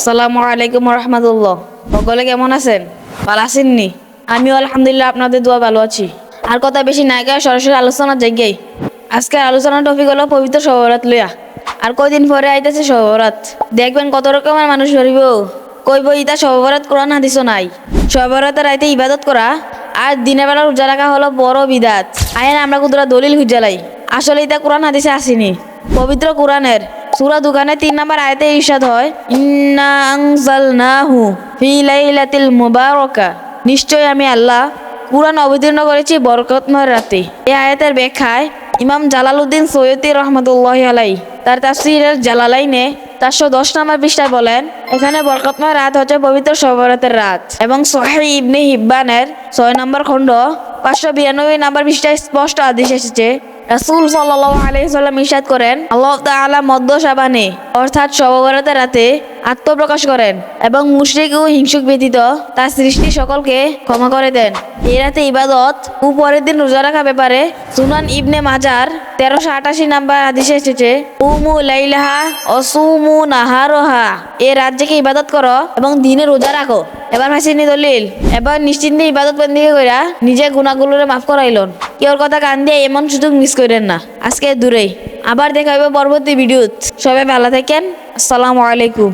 আসসালামু আলাইকুম রহমতুল্লাহ। সকলে কেমন আছেন? ভালো আছেননি? আমিও আলহামদুলিল্লাহ আপনাদের দোয়া ভালো আছি। আর কথা বেশি নাই গা সরাসরি আলোচনার জায়গায় আজকের আলোচনার টপিক হলো পবিত্র সবরাত লইয়া। আর কয়দিন পরে আইতেছে সবরাত দেখবেন কত রকমের মানুষ ধরিব কইব, ইতা সবরাত কোরআন হাদিস নাই। সবরাতের রাইতে ইবাদত করা আর দিনের বেলা রোজা রাখা হলো বড় বিদাত। আইন আমরা কুদরা দলিল হুজালাই আসলে ইতা কোরআন হাদিসে আসেনি। পবিত্র কোরআনের সূরা দোকানে তিন নাম্বার আয়াতে ইরশাদ হয়, ইন্না আনজালনাহু ফি লাইলাতিল মুবারাকা। নিশ্চয় আমি আল্লাহ কুরআন অবতীর্ণ করেছি বরকতময় রাতে। এই আয়াতের ব্যাখ্যায় ইমাম জালালউদ্দিন সৈয়দি রহমতুল্লাহ আলাই তার তাফসিরের জালালাইনে চারশো দশ নম্বর পৃষ্ঠায় বলেন, এখানে বরকতময় রাত হচ্ছে পবিত্র সবরাতের রাত। এবং সোহাই ইবনে হিব্বানের ছয় নম্বর খণ্ড পাঁচশো বিরানব্বই নম্বর পৃষ্ঠায় স্পষ্ট আদেশ এসেছে রাসূল সাল্লাল্লাহু আলাইহি সাল্লাম ইরশাদ করেন, আল্লাহ তাআলা মধ্য সাবানে, অর্থাৎ সববরাতের রাতে আত্মপ্রকাশ করেন এবং মুশরিক ও হিংসুক ব্যতীত তার সৃষ্টি সকলকে ক্ষমা করে দেন। এই রাতে ইবাদত ও পরের দিন রোজা রাখা ব্যাপারে সুনান ইবনে মাজার তেরোশো আটাশি নাম্বার হাদিসে এসেছে উমু লাইলাহা অসুমু নাহারোহা, এ জেগে ইবাদত করো এবং দিনে রোজা রাখো। এবার হাসিনি দলিল এবার নিশ্চিন্তে ইবাদত বন্দিকে কইরা নিজে গুণাগুলোরে মাফ করাইলন। কেউর কথা কান দিয়ে এমন সুযোগ মিস করেন না। আজকে দূরেই। আবার দেখা হবে পরবর্তী ভিডিও সবাই ভালো থাকেন। আসসালামু আলাইকুম।